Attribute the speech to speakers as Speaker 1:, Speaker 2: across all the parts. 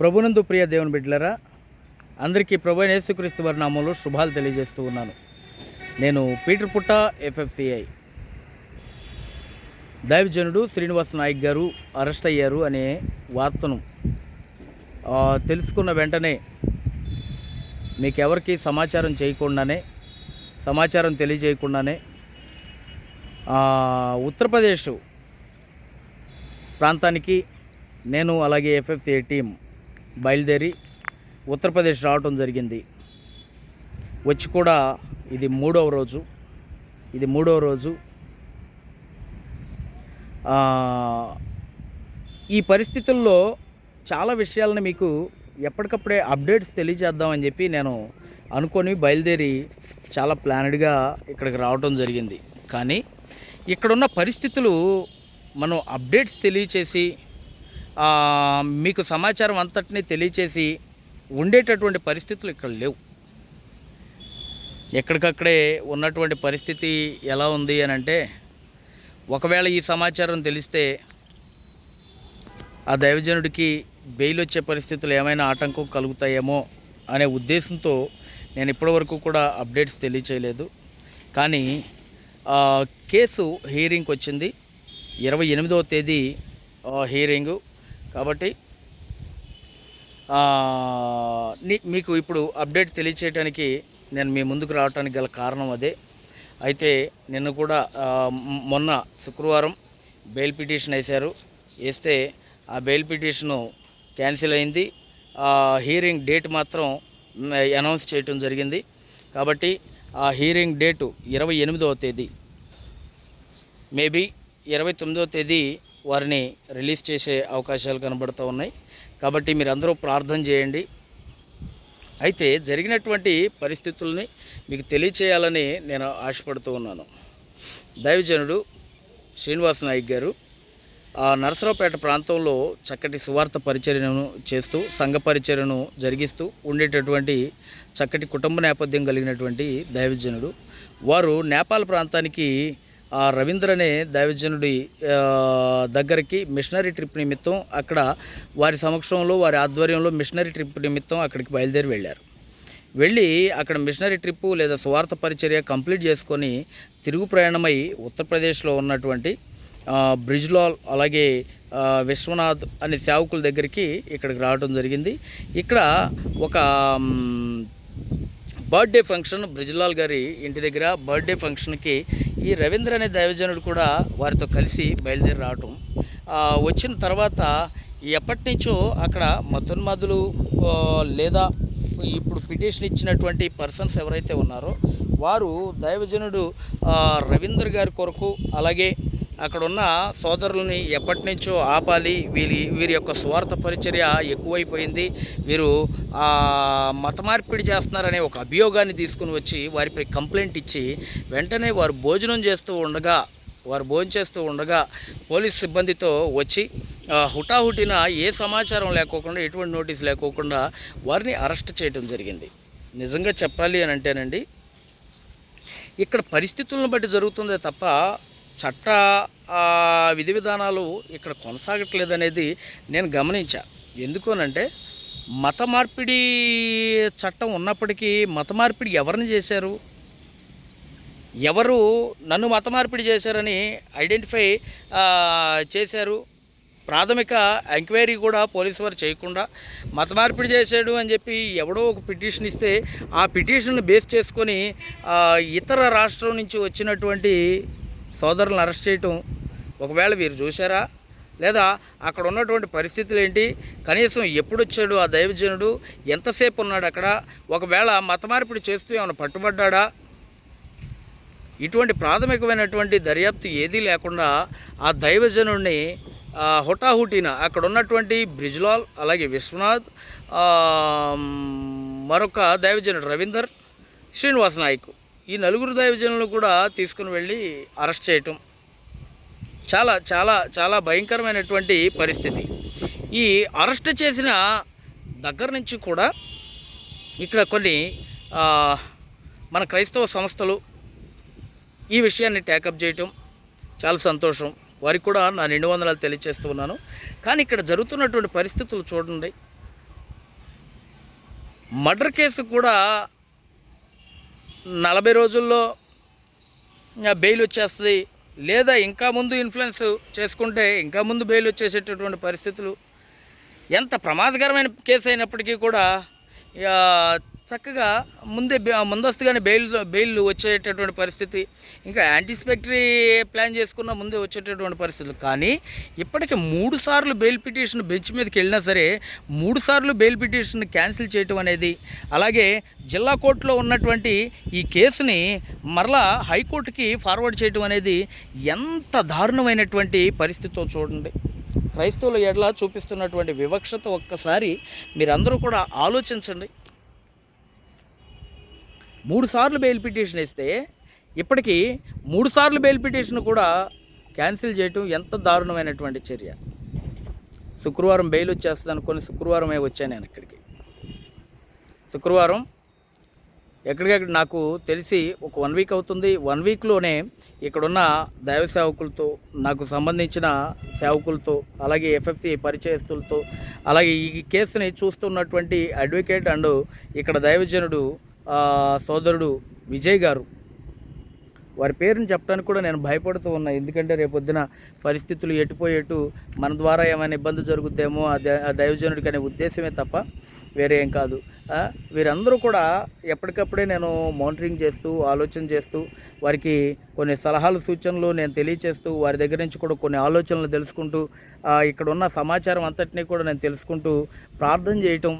Speaker 1: ప్రభునందు ప్రియ దేవుని బిడ్డలరా అందరికీ ప్రభు యేసుక్రీస్తు వారి శుభాలు తెలియజేస్తూ ఉన్నాను. నేను పీటర్ పుట్ట ఎఫ్ఎఫ్సిఐ. దైవజనుడు శ్రీనివాస్ నాయక్ గారు అరెస్ట్ అయ్యారు అనే వార్తను తెలుసుకున్న వెంటనే మీకు ఎవరికి సమాచారం చేయకుండానే సమాచారం తెలియజేయకుండానే ఉత్తరప్రదేశ్ ప్రాంతానికి నేను అలాగే ఎఫ్ఎఫ్సిఐ టీం బయలుదేరి ఉత్తరప్రదేశ్ రావటం జరిగింది. వచ్చి కూడా ఇది మూడవ రోజు. ఇది మూడవ రోజు. ఈ పరిస్థితుల్లో చాలా విషయాలను మీకు ఎప్పటికప్పుడే అప్డేట్స్ తెలియజేద్దామని చెప్పి నేను అనుకొని బయలుదేరి చాలా ప్లానెడ్గా ఇక్కడికి రావటం జరిగింది. కానీ ఇక్కడున్న పరిస్థితులు మనం అప్డేట్స్ తెలియచేసి మీకు సమాచారం అంతటినీ తెలియచేసి ఉండేటటువంటి పరిస్థితులు ఇక్కడ లేవు. ఎక్కడికక్కడే ఉన్నటువంటి పరిస్థితి ఎలా ఉంది అని అంటే ఒకవేళ ఈ సమాచారం తెలిస్తే ఆ దైవజనుడికి బెయిల్ వచ్చే పరిస్థితులు ఏమైనా ఆటంకం కలుగుతాయేమో అనే ఉద్దేశంతో నేను ఇప్పటివరకు కూడా అప్డేట్స్ తెలియచేయలేదు. కానీ కేసు హీరింగ్కి వచ్చింది ఇరవై ఎనిమిదవ తేదీ హీరింగు. కాబట్టి మీకు ఇప్పుడు అప్డేట్ తెలియచేయడానికి నేను మీ ముందుకు రావడానికి గల కారణం అదే. అయితే నిన్న కూడా మొన్న శుక్రవారం బెయిల్ పిటిషన్ వేశారు. వేస్తే ఆ బెయిల్ పిటిషను క్యాన్సిల్ అయింది. ఆ హీరింగ్ డేట్ మాత్రం అనౌన్స్ చేయటం జరిగింది. కాబట్టి ఆ హీరింగ్ డేటు ఇరవై ఎనిమిదవ తేదీ. మేబీ ఇరవై తొమ్మిదవ తేదీ వారిని రిలీజ్ చేసే అవకాశాలు కనబడుతూ ఉన్నాయి. కాబట్టి మీరందరూ ప్రార్థన చేయండి. అయితే జరిగినటువంటి పరిస్థితుల్ని మీకు తెలియచేయాలని నేను ఆశపడుతూ ఉన్నాను. దైవజనుడు శ్రీనివాస్ నాయక్ గారు ఆ నరసరావుపేట ప్రాంతంలో చక్కటి సువార్త పరిచర్యను చేస్తూ సంఘ పరిచర్యను జరిగిస్తూ ఉండేటటువంటి చక్కటి కుటుంబ నేపథ్యం కలిగినటువంటి దైవజనుడు. వారు నేపాల్ ప్రాంతానికి ఆ రవీంద్ర అనే దైవజనుడి దగ్గరికి మిషనరీ ట్రిప్ నిమిత్తం అక్కడ వారి సమక్షంలో వారి ఆధ్వర్యంలో మిషనరీ ట్రిప్ నిమిత్తం అక్కడికి బయలుదేరి వెళ్ళారు. వెళ్ళి అక్కడ మిషనరీ ట్రిప్పు లేదా స్వార్థ పరిచర్య కంప్లీట్ చేసుకొని తిరుగు ప్రయాణమై ఉత్తరప్రదేశ్లో ఉన్నటువంటి బ్రిజ్లాల్ అలాగే విశ్వనాథ్ అనే సేవకుల దగ్గరికి ఇక్కడికి రావడం జరిగింది. ఇక్కడ ఒక బర్త్డే ఫంక్షన్ బ్రిజ్లాల్ గారి ఇంటి దగ్గర బర్త్డే ఫంక్షన్కి ఈ రవీంద్ర అనే దైవజనుడు కూడా వారితో కలిసి బయలుదేరి రావటం. వచ్చిన తర్వాత ఎప్పటి నుంచో అక్కడ మతోన్మాదులు లేదా ఇప్పుడు పిటిషన్ ఇచ్చినటువంటి పర్సన్స్ ఎవరైతే ఉన్నారో వారు దైవజనుడు రవీందర్ రవీంద్ర గారి కొరకు అలాగే అక్కడున్న సోదరులని ఎప్పటి నుంచో ఆపాలి. వీరి వీరి యొక్క స్వార్థ పరిచర్య ఎక్కువైపోయింది. వీరు మతమార్పిడి మత మార్పిడి చేస్తున్నారనే ఒక అభియోగాన్ని తీసుకుని వచ్చి వారిపై కంప్లైంట్ ఇచ్చి వెంటనే వారు భోజనం చేస్తూ ఉండగా వారు భోజనం చేస్తూ ఉండగా పోలీస్ సిబ్బందితో వచ్చి హుటాహుటిన ఏ సమాచారం లేకోకుండా ఎటువంటి నోటీస్ లేకోకుండా వారిని అరెస్ట్ చేయడం జరిగింది. నిజంగా చెప్పాలి అని అంటేనండి ఇక్కడ పరిస్థితులను బట్టి జరుగుతుందే తప్ప చట్ట విధి విధానాలు ఇక్కడ కొనసాగట్లేదనేది నేను గమనించా. ఎందుకోనంటే మత మార్పిడి చట్టం ఉన్నప్పటికీ మత మార్పిడి ఎవరిని చేశారు? ఎవరు నన్ను మత మార్పిడి చేశారని ఐడెంటిఫై చేశారు? ప్రాథమిక ఎంక్వైరీ కూడా పోలీసు వారు చేయకుండా మత మార్పిడి చేశాడు అని చెప్పి ఎవడో ఒక పిటిషన్ ఇస్తే ఆ పిటిషన్ బేస్ చేసుకొని ఇతర రాష్ట్రం నుంచి వచ్చినటువంటి సోదరులను అరెస్ట్ చేయటం ఒకవేళ వీరు చూసారా లేదా అక్కడ ఉన్నటువంటి పరిస్థితులు ఏంటి? కనీసం ఎప్పుడు వచ్చాడు ఆ దైవజనుడు? ఎంతసేపు ఉన్నాడు అక్కడ? ఒకవేళ మతమార్పిడి చేస్తూ ఏమైనా పట్టుబడ్డాడా? ఇటువంటి ప్రాథమికమైనటువంటి దర్యాప్తు ఏదీ లేకుండా ఆ దైవజనుడిని హుటాహుటిన అక్కడ ఉన్నటువంటి బ్రిజ్లాల్ అలాగే విశ్వనాథ్ మరొక దైవజనుడు రవీందర్ శ్రీనివాస్ నాయక్. ఈ నలుగురు దైవజనులు కూడా తీసుకుని వెళ్ళి అరెస్ట్ చేయటం చాలా చాలా చాలా భయంకరమైనటువంటి పరిస్థితి. ఈ అరెస్ట్ చేసిన దగ్గర నుంచి కూడా ఇక్కడ కొన్ని మన క్రైస్తవ సంస్థలు ఈ విషయాన్ని టేకప్ చేయటం చాలా సంతోషం. వారికి కూడా నా రెండు వందలు తెలియజేస్తూ ఉన్నాను కానీ ఇక్కడ జరుగుతున్నటువంటి పరిస్థితులు చూడండి. మర్డర్ కేసు కూడా నలభై రోజుల్లో బెయిల్ వచ్చేస్తుంది. లేదా ఇంకా ముందు ఇన్ఫ్లుయెన్స్ చేసుకుంటే ఇంకా ముందు బెయిల్ వచ్చేసేటటువంటి పరిస్థితులు. ఎంత ప్రమాదకరమైన కేసు అయినప్పటికీ కూడా చక్కగా ముందే ముందస్తుగానే బెయిల్ బెయిల్ వచ్చేటటువంటి పరిస్థితి. ఇంకా యాంటిసిపేటరీ ప్లాన్ చేసుకున్న ముందే వచ్చేటటువంటి పరిస్థితులు. కానీ ఇప్పటికి మూడు సార్లు బెయిల్ పిటిషన్ బెంచ్ మీదకి వెళ్ళినా సరే మూడు సార్లు బెయిల్ పిటిషన్ క్యాన్సిల్ చేయటం అనేది అలాగే జిల్లా కోర్టులో ఉన్నటువంటి ఈ కేసుని మరలా హైకోర్టుకి ఫార్వర్డ్ చేయటం అనేది ఎంత దారుణమైనటువంటి పరిస్థితితో చూడండి. క్రైస్తవుల ఎడలా చూపిస్తున్నటువంటి వివక్షత ఒక్కసారి మీరందరూ కూడా ఆలోచించండి. మూడు సార్లు బెయిల్ పిటిషన్ ఇస్తే ఇప్పటికీ మూడు సార్లు బెయిల్ పిటిషన్ కూడా క్యాన్సిల్ చేయటం ఎంత దారుణమైనటువంటి చర్య. శుక్రవారం బెయిల్ వచ్చేస్తుంది అనుకుని శుక్రవారమే వచ్చాను నేను ఇక్కడికి. శుక్రవారం ఎక్కడికక్కడ నాకు తెలిసి ఒక వన్ వీక్ అవుతుంది. వన్ వీక్లోనే ఇక్కడున్న దైవ సేవకులతో నాకు సంబంధించిన సేవకులతో అలాగే ఎఫ్ఎఫ్సి పరిచయస్తులతో అలాగే ఈ కేసుని చూస్తున్నటువంటి అడ్వకేట్ అండ్ ఇక్కడ దైవజనుడు సోదరుడు విజయ్ గారు. వారి పేరుని చెప్పడానికి కూడా నేను భయపడుతూ ఉన్నా. ఎందుకంటే రేపొద్దున పరిస్థితులు ఎటుపోయేటు మన ద్వారా ఏమైనా ఇబ్బంది జరుగుద్దేమో ఆ దైవజనుడికి అనే ఉద్దేశమే తప్ప వేరే ఏం కాదు. వీరందరూ కూడా ఎప్పటికప్పుడే నేను మానిటరింగ్ చేస్తూ ఆలోచన చేస్తూ వారికి కొన్ని సలహాలు సూచనలు నేను తెలియచేస్తూ వారి దగ్గర నుంచి కూడా కొన్ని ఆలోచనలు తెలుసుకుంటూ ఇక్కడ ఉన్న సమాచారం అంతటినీ కూడా నేను తెలుసుకుంటూ ప్రార్థన చేయటం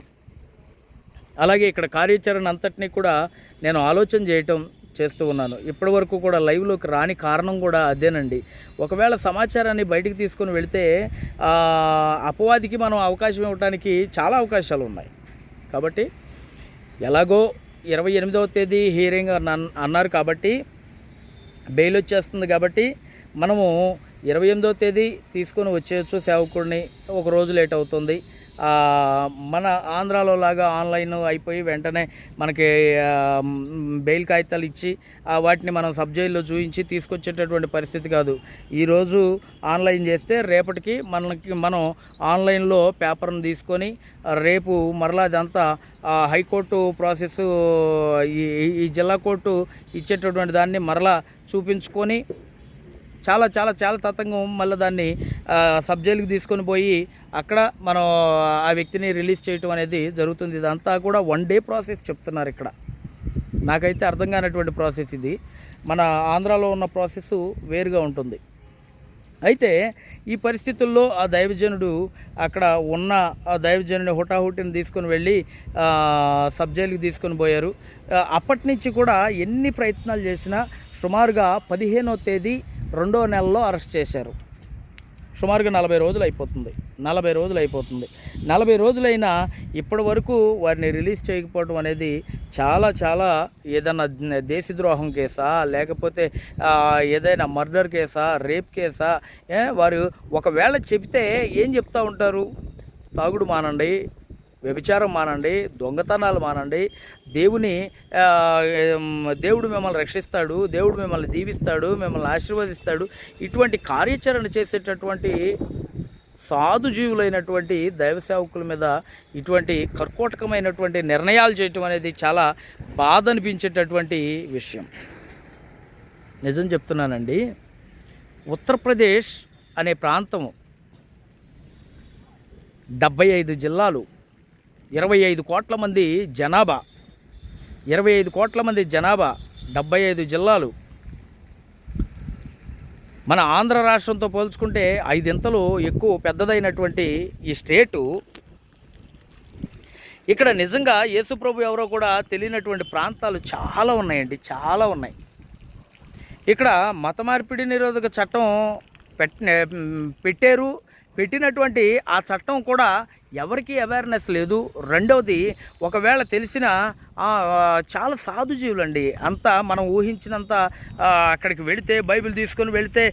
Speaker 1: అలాగే ఇక్కడ కార్యాచరణ అంతటినీ కూడా నేను ఆలోచన చేయటం చేస్తూ ఉన్నాను. ఇప్పటి వరకు కూడా లైవ్లోకి రాని కారణం కూడా అదేనండి. ఒకవేళ సమాచారాన్ని బయటికి తీసుకొని వెళితే అపవాదికి మనం అవకాశం ఇవ్వడానికి చాలా అవకాశాలు ఉన్నాయి. కాబట్టి ఎలాగో ఇరవై ఎనిమిదవ తేదీ హియరింగ్ అన్నారు కాబట్టి బెయిల్ వచ్చేస్తుంది కాబట్టి మనము ఇరవై ఎనిమిదవ తేదీ తీసుకొని వచ్చేయచ్చు. సేవకుడిని ఒక రోజు లేట్ అవుతుంది. మన ఆంధ్రాలో లాగా ఆన్లైన్ అయిపోయి వెంటనే మనకి బెయిల్ కాగితాలు ఇచ్చి వాటిని మనం సబ్ జైల్లో చూపించి తీసుకొచ్చేటటువంటి పరిస్థితి కాదు. ఈరోజు ఆన్లైన్ చేస్తే రేపటికి మనకి మనం ఆన్లైన్లో పేపర్ని తీసుకొని రేపు మరలా అదంతా హైకోర్టు ప్రాసెస్ ఈ ఈ జిల్లా కోర్టు ఇచ్చేటటువంటి దాన్ని మరలా చూపించుకొని చాలా చాలా చాలా తతంగం మళ్ళీ దాన్ని సబ్ జైలుకి తీసుకొని పోయి అక్కడ మనం ఆ వ్యక్తిని రిలీజ్ చేయటం అనేది జరుగుతుంది. ఇదంతా కూడా వన్ డే ప్రాసెస్ చెప్తున్నారు ఇక్కడ. నాకైతే అర్థం కానటువంటి ప్రాసెస్ ఇది. మన ఆంధ్రాలో ఉన్న ప్రాసెస్ వేరుగా ఉంటుంది. అయితే ఈ పరిస్థితుల్లో ఆ దైవజనుడు అక్కడ ఉన్న ఆ దైవజనుని హుటాహుటిని తీసుకొని వెళ్ళి సబ్ జైలుకి తీసుకొని పోయారు. అప్పటి నుంచి కూడా ఎన్ని ప్రయత్నాలు చేసినా సుమారుగా పదిహేనో తేదీ రెండో నెలలో అరెస్ట్ చేశారు. సుమారుగా నలభై రోజులు అయిపోతుంది. నలభై రోజులు అయిపోతుంది. నలభై రోజులైనా ఇప్పటి వరకు వారిని రిలీజ్ చేయకపోవడం అనేది చాలా చాలా ఏదైనా దేశద్రోహం కేసా లేకపోతే ఏదైనా మర్డర్ కేసా రేప్ కేసా వారు ఒకవేళ చెప్తే ఏం చెప్తా ఉంటారు? తాగుడు మానండి. వ్యభిచారం మానండి దొంగతనాలు మానండి. దేవుని దేవుడు మిమ్మల్ని రక్షిస్తాడు దేవుడు మిమ్మల్ని దీవిస్తాడు మిమ్మల్ని ఆశీర్వదిస్తాడు. ఇటువంటి కార్యాచరణ చేసేటటువంటి సాధు జీవులైనటువంటి దైవ సేవకుల మీద ఇటువంటి కర్కోటకమైనటువంటి నిర్ణయాలు చేయటం అనేది చాలా బాధ అనిపించేటటువంటి విషయం. నిజం చెప్తున్నానండి ఉత్తరప్రదేశ్ అనే ప్రాంతము డెబ్బై ఐదు జిల్లాలు ఇరవై ఐదు కోట్ల మంది జనాభా. ఇరవై ఐదు కోట్ల మంది జనాభా డెబ్బై ఐదు జిల్లాలు. మన ఆంధ్ర రాష్ట్రంతో పోల్చుకుంటే ఐదింతలు ఎక్కువ పెద్దదైనటువంటి ఈ స్టేటు. ఇక్కడ నిజంగా యేసుప్రభు ఎవరో కూడా తెలియనటువంటి ప్రాంతాలు చాలా ఉన్నాయండి చాలా ఉన్నాయి. ఇక్కడ మత మార్పిడి నిరోధక చట్టం పెట్ పెట్టారు. పెట్టినటువంటి ఆ చట్టం కూడా ఎవరికీ అవేర్నెస్ లేదు. రెండవది ఒకవేళ తెలిసిన చాలా చాలా సాధుజీవులండి అంతా మనం ఊహించినంత అక్కడికి వెళితే బైబిల్ తీసుకొని వెళితే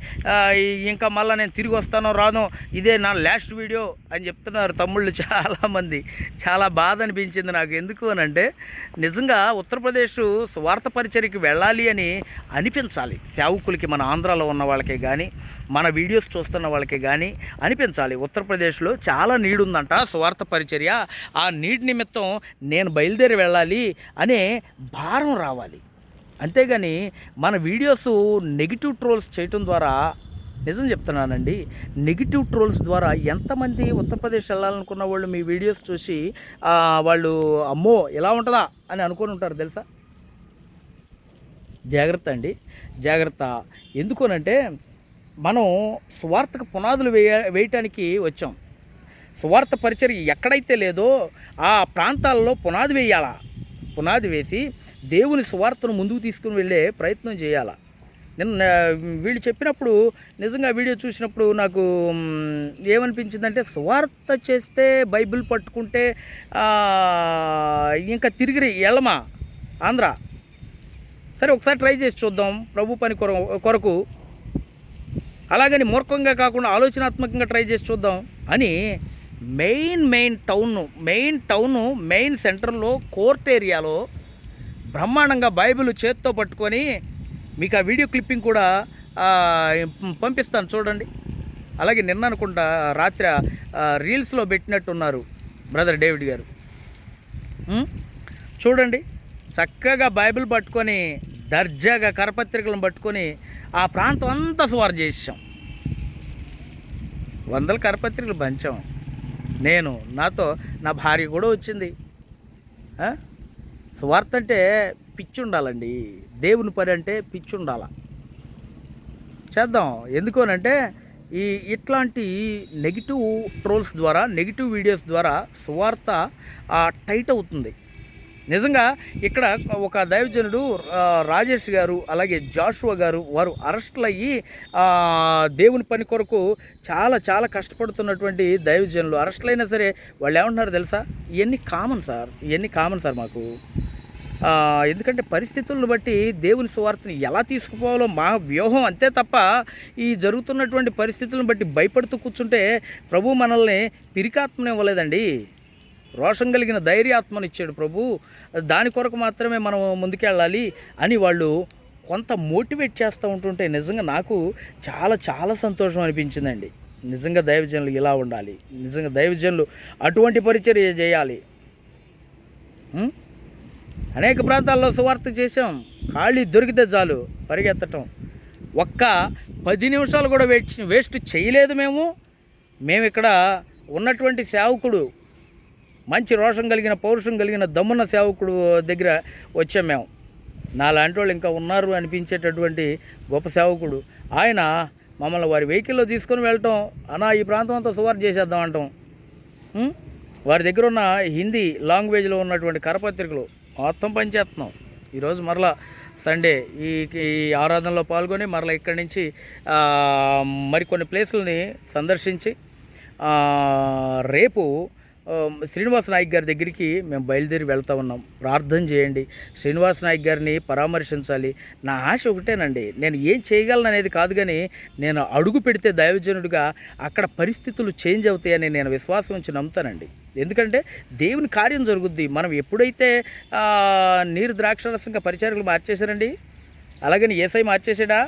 Speaker 1: ఇంకా మళ్ళీ నేను తిరిగి వస్తానో రాను ఇదే నా లాస్ట్ వీడియో అని చెప్తున్నారు తమ్ముళ్ళు చాలామంది. చాలా బాధ అనిపించింది నాకు. ఎందుకు అని అంటే నిజంగా ఉత్తరప్రదేశ్ స్వార్థ పరిచర్కి వెళ్ళాలి అని అనిపించాలి. సేవకులకి మన ఆంధ్రాలో ఉన్న వాళ్ళకి కానీ మన వీడియోస్ చూస్తున్న వాళ్ళకి కానీ అనిపించాలి. ఉత్తరప్రదేశ్లో చాలా నీడుందంట స్వార్థ పరిచర్య. ఆ నీటి నిమిత్తం నేను బయలుదేరి వెళ్ళాలి అనే భారం రావాలి. అంతేగాని మన వీడియోస్ నెగిటివ్ ట్రోల్స్ చేయటం ద్వారా నిజం చెప్తున్నానండి నెగిటివ్ ట్రోల్స్ ద్వారా ఎంతమంది ఉత్తరప్రదేశ్ వెళ్ళాలనుకున్న వాళ్ళు మీ వీడియోస్ చూసి వాళ్ళు అమ్మో ఎలా ఉంటుందా అని అనుకొని ఉంటారు తెలుసా? జాగ్రత్త అండి జాగ్రత్త. ఎందుకోనంటే మనం స్వార్థకు పునాదులు వేయ వేయటానికి వచ్చాం. స్వార్థ పరిచర్య ఎక్కడైతే లేదో ఆ ప్రాంతాల్లో పునాది వేయాలా? పునాది వేసి దేవుని స్వార్థను ముందుకు తీసుకుని వెళ్ళే ప్రయత్నం చేయాలా? నిన్న వీళ్ళు చెప్పినప్పుడు నిజంగా వీడియో చూసినప్పుడు నాకు ఏమనిపించిందంటే స్వార్థ చేస్తే బైబిల్ పట్టుకుంటే ఇంకా తిరిగి వెళ్ళమా ఆంధ్ర. సరే ఒకసారి ట్రై చేసి చూద్దాం ప్రభు పని కొరకు. అలాగని మూర్ఖంగా కాకుండా ఆలోచనాత్మకంగా ట్రై చేసి చూద్దాం అని main main town main town main సెంటర్లో కోర్ట్ ఏరియాలో బ్రహ్మాండంగా బైబిల్ చేత్తో పట్టుకొని మీకు ఆ వీడియో క్లిప్పింగ్ కూడా పంపిస్తాను చూడండి. అలాగే నిన్న అనుకుంటా రాత్రి రీల్స్లో పెట్టినట్టున్నారు బ్రదర్ డేవిడ్ గారు. చూడండి. చక్కగా బైబిల్ పట్టుకొని దర్జాగా కరపత్రికలను పట్టుకొని ఆ ప్రాంతం అంతా సువారు చేసాం వందల కరపత్రికలు పంచాం. నేను నాతో నా భార్య కూడా వచ్చింది. స్వార్థ అంటే పిచ్చి ఉండాలండి దేవుని పని అంటే పిచ్చి ఉండాల చేద్దాం. ఎందుకోనంటే ఈ ఇట్లాంటి నెగిటివ్ ట్రోల్స్ ద్వారా నెగిటివ్ వీడియోస్ ద్వారా స్వార్థ టైట్ అవుతుంది. నిజంగా ఇక్కడ ఒక దైవజనుడు రాజేష్ గారు అలాగే జాషువా గారు వారు అరెస్టులు అయ్యి దేవుని పని కొరకు చాలా చాలా కష్టపడుతున్నటువంటి దైవజనులు. అరెస్టులు అయినా సరే వాళ్ళు ఏమంటున్నారు తెలుసా? ఇవన్నీ కామన్ సార్. ఇవన్నీ కామన్ సార్ మాకు. ఎందుకంటే పరిస్థితులను బట్టి దేవుని సువార్తని ఎలా తీసుకుపోవాలో మా వ్యూహం అంతే తప్ప ఈ జరుగుతున్నటువంటి పరిస్థితులను బట్టి భయపడుతూ కూర్చుంటే ప్రభు మనల్ని పిరికాత్మనివ్వలేదండి. ఇవ్వలేదండి రోషం కలిగిన ధైర్యాత్మనిచ్చాడు ప్రభు. దాని కొరకు మాత్రమే మనం ముందుకెళ్ళాలి అని వాళ్ళు కొంత మోటివేట్ చేస్తూ ఉంటుంటే నిజంగా నాకు చాలా చాలా సంతోషం అనిపించిందండి. నిజంగా దైవజనులు ఇలా ఉండాలి. నిజంగా దైవజనులు అటువంటి పరిచర్య చేయాలి. అనేక ప్రాంతాల్లో సువార్త చేసాం ఖాళీ దొరికితే చాలు పరిగెత్తటం. ఒక్క పది నిమిషాలు కూడా వేస్ట్ వేస్ట్ చేయలేదు మేము. మేము ఇక్కడ ఉన్నటువంటి సేవకుడు మంచి రోషం కలిగిన పౌరుషం కలిగిన దమ్మున సేవకుడు దగ్గర వచ్చాం మేము. నాలాంటి వాళ్ళు ఇంకా ఉన్నారు అనిపించేటటువంటి గొప్ప సేవకుడు. ఆయన మమ్మల్ని వారి వెహికల్లో తీసుకొని వెళ్ళటం అనా ఈ ప్రాంతం అంతా సువార్ చేసేద్దాం అంటాం. వారి దగ్గర ఉన్న హిందీ లాంగ్వేజ్లో ఉన్నటువంటి కరపత్రికలు మొత్తం పనిచేస్తున్నాం ఈరోజు మరలా సండే ఈ ఈ ఆరాధనలో పాల్గొని మరలా ఇక్కడి నుంచి మరికొన్ని ప్లేసులని సందర్శించి రేపు శ్రీనివాస్ నాయక్ గారి దగ్గరికి మేము బయలుదేరి వెళ్తా ఉన్నాం. ప్రార్థన చేయండి. శ్రీనివాస్ నాయక్ గారిని పరామర్శించాలి. నా ఆశ ఒకటేనండి. నేను ఏం చేయగలను అనేది కాదు కానీ నేను అడుగు పెడితే దైవజనుడిగా అక్కడ పరిస్థితులు చేంజ్ అవుతాయని నేను విశ్వాసం ఉంచి నమ్ముతానండి. ఎందుకంటే దేవుని కార్యం జరుగుద్ది. మనం ఎప్పుడైతే నీరు ద్రాక్షరసంగా పరిచారకులు మార్చేశారండి? అలాగని ఏసై మార్చేసాడా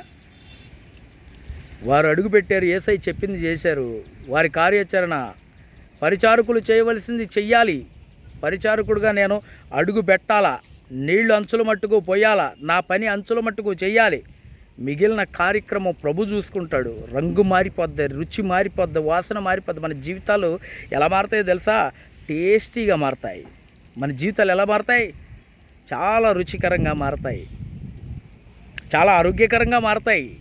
Speaker 1: వారు అడుగు పెట్టారు. ఏసై చెప్పింది చేశారు. వారి కార్యాచరణ పరిచారకులు చేయవలసింది చెయ్యాలి. పరిచారకుడుగా నేను అడుగు పెట్టాలా? నీళ్ళు అంచుల మట్టుకు పోయాలా? నా పని అంచుల మట్టుకు చేయాలి మిగిలిన కార్యక్రమం ప్రభు చూసుకుంటాడు. రంగు మారిపోద్ది రుచి మారిపోద్ది వాసన మారిపోద్ది. మన జీవితాలు ఎలా మారుతాయో తెలుసా? టేస్టీగా మారతాయి. మన జీవితాలు ఎలా మారతాయి? చాలా రుచికరంగా మారతాయి. చాలా ఆరోగ్యకరంగా మారతాయి.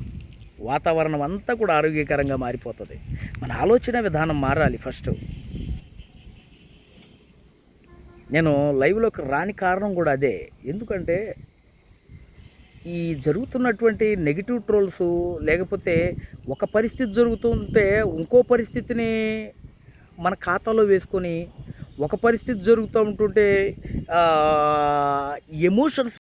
Speaker 1: వాతావరణం అంతా కూడా ఆరోగ్యకరంగా మారిపోతుంది. మన ఆలోచన విధానం మారాలి ఫస్ట్. నేను లైవ్లోకి రాని కారణం కూడా అదే. ఎందుకంటే ఈ జరుగుతున్నటువంటి నెగిటివ్ ట్రోల్స్ లేకపోతే ఒక పరిస్థితి జరుగుతుంటే ఇంకో పరిస్థితిని మన ఖాతాలో వేసుకొని ఒక పరిస్థితి జరుగుతూ ఉంటుంటే ఎమోషన్స్